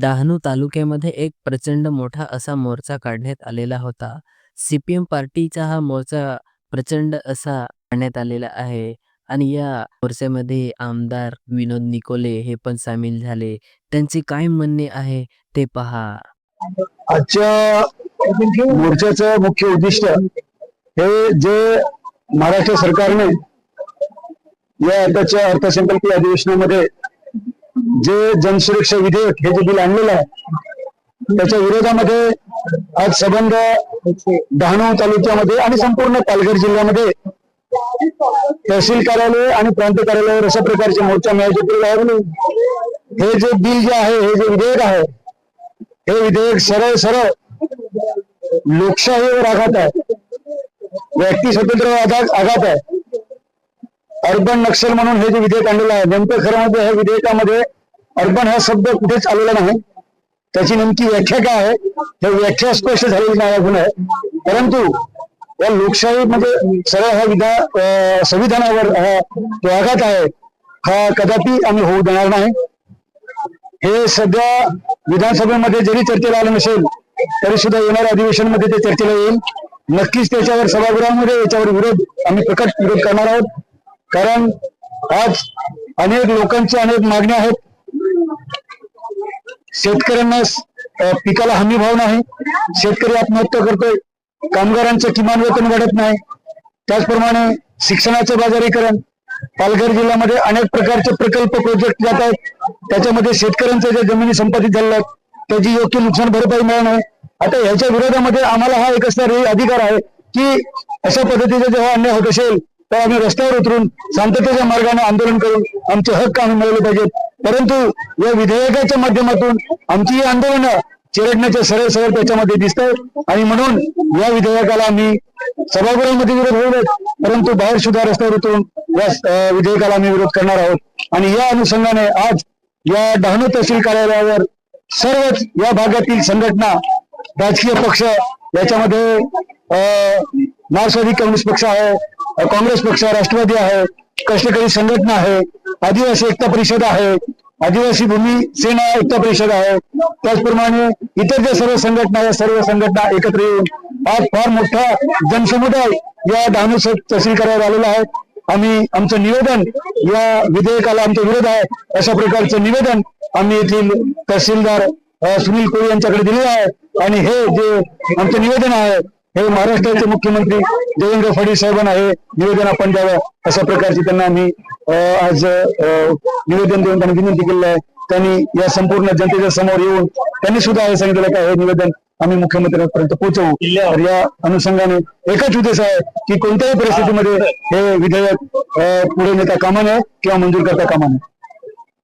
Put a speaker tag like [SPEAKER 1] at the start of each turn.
[SPEAKER 1] डहाणू तालुक्यामध्ये एक प्रचंड मोठा असा मोर्चा काढण्यात आलेला होता. सी-पी-एम पार्टीचा हा मोर्चा प्रचंड असा काढण्यात आलेला आहे आणि या मोर्चामध्ये आमदार विनोद निकोले हे पण सामील झाले. त्यांचे काय म्हणणे आहे ते पहा.
[SPEAKER 2] आजच्या मोर्चाचं मुख्य उद्दिष्ट हे जे महाराष्ट्र सरकारने या आताच्या अर्थसंकल्पीय अधिवेशनामध्ये जे जनसुरक्षा विधेयक हे जे बिल आणलेलं आहे त्याच्या विरोधामध्ये आज संबंध डहाणू तालुक्यामध्ये आणि संपूर्ण पालघर जिल्ह्यामध्ये तहसील कार्यालय आणि प्रांत कार्यालयावर अशा प्रकारचे मोर्चा मिळायचे केलेला आहे हे जे बिल जे आहे हे जे विधेयक आहे हे विधेयक सरळ सरळ लोकशाहीवर आघात आहे. व्यक्ती स्वतंत्र आघात आहे. अर्बन नक्षल म्हणून हे जे विधेयक आणलेलं आहे नेमकं खरं म्हणजे ह्या विधेयकामध्ये अर्बन हा शब्द कुठेच आलेला नाही. त्याची नेमकी व्याख्या काय आहे हे व्याख्या स्पष्ट झालेली नाही अजून आहे. परंतु या लोकशाही म्हणजे सरळ हा विधा संविधानावर हा जो आघात आहे हा कदापि आम्ही होऊ देणार नाही. हे सध्या विधानसभेमध्ये जरी चर्चेला आलं नसेल तरी सुद्धा येणाऱ्या अधिवेशनमध्ये ते चर्चेला येईल. नक्कीच त्याच्यावर सभागृहामध्ये याच्यावर विरोध आम्ही प्रकट विरोध करणार आहोत. कारण आज अनेक लोकांच्या अनेक मागण्या आहेत. शेतकऱ्यांना पिकाला हमी भाव नाही. शेतकरी आत्महत्या करतोय. कामगारांचं किमान वेतन वाढत नाही. त्याचप्रमाणे शिक्षणाचं बाजारीकरण. पालघर जिल्ह्यामध्ये अनेक प्रकारचे प्रकल्प प्रोजेक्ट जात आहेत. त्याच्यामध्ये शेतकऱ्यांच्या ज्या जमिनी संपादित झालेल्या आहे त्याची योग्य नुकसान भरपाई मिळणं नाही. आता ह्याच्या विरोधामध्ये आम्हाला हा एक असणारी अधिकार आहे की अशा पद्धतीचा जेव्हा अन्याय होत असेल तर आम्ही रस्त्यावर उतरून शांततेच्या मार्गाने आंदोलन करून आमचे हक्क आम्ही मिळवले पाहिजेत. परंतु या विधेयकाच्या माध्यमातून आमची ही आंदोलनं चिरडण्याचे सरळ सरळ त्याच्यामध्ये दिसत आणि म्हणून या विधेयकाला आम्ही सभागृहामध्ये विरोध होईल परंतु बाहेर सुद्धा रस्त्यावर उतरून या विधेयकाला आम्ही विरोध करणार आहोत. आणि या अनुषंगाने आज या डहाणू तहसील कार्यालयावर सर्वच या भागातील संघटना राजकीय पक्ष याच्यामध्ये अं, मार्क्सवादी कम्युनिस्ट पक्ष आहे काँग्रेस पक्ष राष्ट्रवादी आहे कष्टकरी संघटना आहे आदिवासी एकता परिषद आहे आदिवासी भूमी सेना एकता परिषद आहे त्याचप्रमाणे इतर ज्या सर्व संघटना या सर्व संघटना एकत्र येऊन आज फार मोठा जनसमुदाय या डहाणू तहसील करायला आलेला आहे. आम्ही आमचं निवेदन या विधेयकाला आमचा विरोध आहे अशा प्रकारचं निवेदन आम्ही येथील तहसीलदार सुनील कोळी यांच्याकडे दिलेलं आहे. आणि हे जे आमचं निवेदन आहे हे महाराष्ट्राचे मुख्यमंत्री देवेंद्र फडणवीस साहेबांना हे निवेदन आपण द्यावं अशा प्रकारची त्यांना आम्ही आज निवेदन देऊन त्यांना विनंती केलेली आहे. त्यांनी या संपूर्ण जनतेच्या समोर येऊन त्यांनी सुद्धा हे सांगितलं का हे निवेदन आम्ही मुख्यमंत्र्यांपर्यंत पोहोचवू. तर या अनुषंगाने एकच उद्देश आहे की कोणत्याही परिस्थितीमध्ये हे विधेयक पुढे नेता कामा नये किंवा मंजूर करता कामा नये